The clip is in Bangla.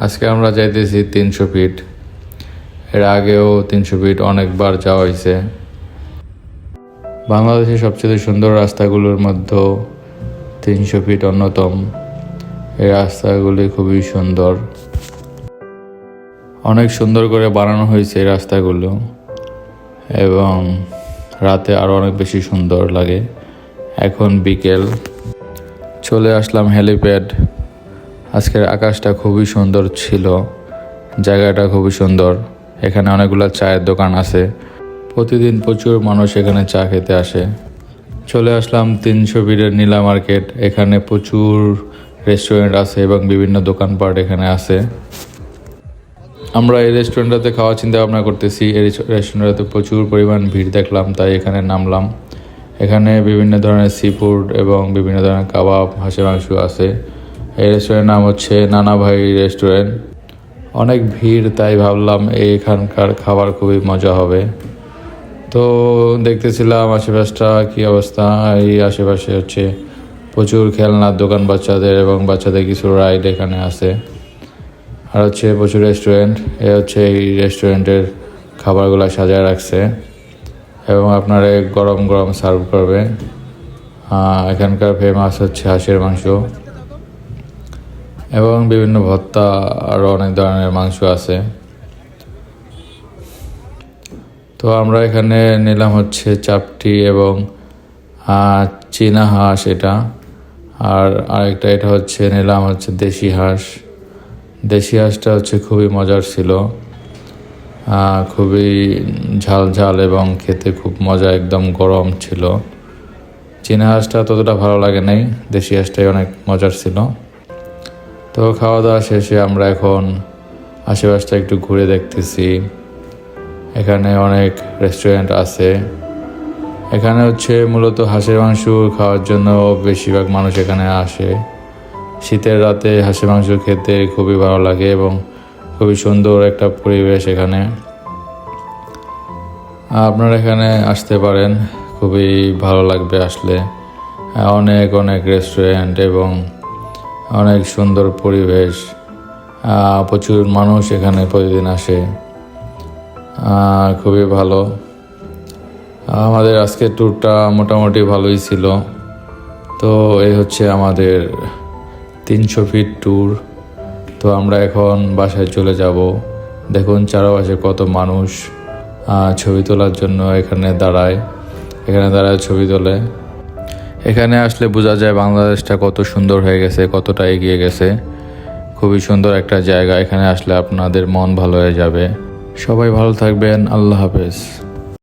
আজকে আমরা যাইতেছি তিনশো ফিট এর আগেও তিনশো ফিট অনেকবার যাওয়া হয়েছে বাংলাদেশের সবচেয়ে সুন্দর রাস্তাগুলোর মধ্যেও তিনশো ফিট অন্যতম। এই রাস্তাগুলি খুবই সুন্দর। অনেক সুন্দর করে বানানো হয়েছে এই রাস্তাগুলো। এবং রাতে আরও অনেক বেশি সুন্দর লাগে। এখন বিকেল। চলে আসলাম হেলিপ্যাড। আজকের আকাশটা খুবই সুন্দর ছিল, জায়গাটা খুবই সুন্দর। এখানে অনেকগুলো চায়ের দোকান আছে। প্রতিদিন প্রচুর মানুষ এখানে চা খেতে আসে। চলে আসলাম তিনশো বিডের নীলা মার্কেট। এখানে প্রচুর রেস্টুরেন্ট আছে এবং বিভিন্ন দোকানপাট এখানে আছে। আমরা এই রেস্টুরেন্টটাতে খাওয়া চিন্তা ভাবনা করতেছি। এই রেস্টুরেন্টটাতে প্রচুর পরিমাণ ভিড় দেখলাম, তাই এখানে নামলাম। এখানে বিভিন্ন ধরনের সি ফুড এবং বিভিন্ন ধরনের কাবাব, হাঁসের মাংস আছে। এই রেস্টুরেন্টের নাম হচ্ছে নানা ভাই রেস্টুরেন্ট অনেক ভিড়, তাই ভাবলাম এখানকার খাবার খুবই মজা হবে। তো দেখতেছিলাম আশেপাশটা কি অবস্থা, এই আশেপাশে হচ্ছে প্রচুর খেলনার দোকান বাচ্চাদের এবং বাচ্চাদের কিছু রাইড এখানে আছে। আর হচ্ছে প্রচুর রেস্টুরেন্ট এ হচ্ছে এই রেস্টুরেন্টের খাবারগুলো সাজায় রাখছে। এবং আপনারা গরম গরম সার্ভ করবে। এখানকার ফেমাস হচ্ছে হাঁসের মাংস। এবং বিভিন্ন ভত্তা আরও অনেক ধরনের মাংস আছে। তো আমরা এখানে নিলাম হচ্ছে চাপটি এবং চীনা হাঁস এটা। আর আরেকটা এটা হচ্ছে নিলাম হচ্ছে দেশি হাঁস। দেশি হাঁসটা হচ্ছে খুবই মজার ছিল। খুবই ঝাল ঝাল এবং খেতে খুব মজা একদম গরম ছিল। চীনা হাঁসটা ততটা ভালো লাগে নাই। দেশি হাঁসটাই অনেক মজার ছিল। তো খাওয়া দাওয়া শেষে আমরা এখন আশেপাশটা একটু ঘুরে দেখতেছি। এখানে অনেক রেস্টুরেন্ট আছে। এখানে হচ্ছে মূলত হাঁসের মাংস খাওয়ার জন্য বেশিরভাগ মানুষ এখানে আসে। শীতের রাতে হাঁসের মাংস খেতে খুবই ভালো লাগে এবং খুবই সুন্দর একটা পরিবেশ এখানে। আপনারা এখানে আসতে পারেন, খুবই ভালো লাগবে আসলে। অনেক অনেক রেস্টুরেন্ট এবং অনেক সুন্দর পরিবেশ প্রচুর মানুষ এখানে প্রতিদিন আসে খুবই ভালো। আমাদের আজকের ট্যুরটা মোটামুটি ভালোই ছিল। তো এই হচ্ছে আমাদের তিনশো ফিট ট্যুর তো আমরা এখন বাসায় চলে যাব। দেখুন চারপাশে কত মানুষ ছবি তোলার জন্য এখানে দাঁড়ায়। এখানে দাঁড়ায় ছবি তোলে। এখানে আসলে বোঝা যায় বাংলাদেশটা কত সুন্দর হয়ে গেছে, কতটা এগিয়ে গেছে। খুবই সুন্দর একটা জায়গা, এখানে আসলে আপনাদের মন ভালো হয়ে যাবে। সবাই ভালো থাকবেন, আল্লাহ হাফেজ।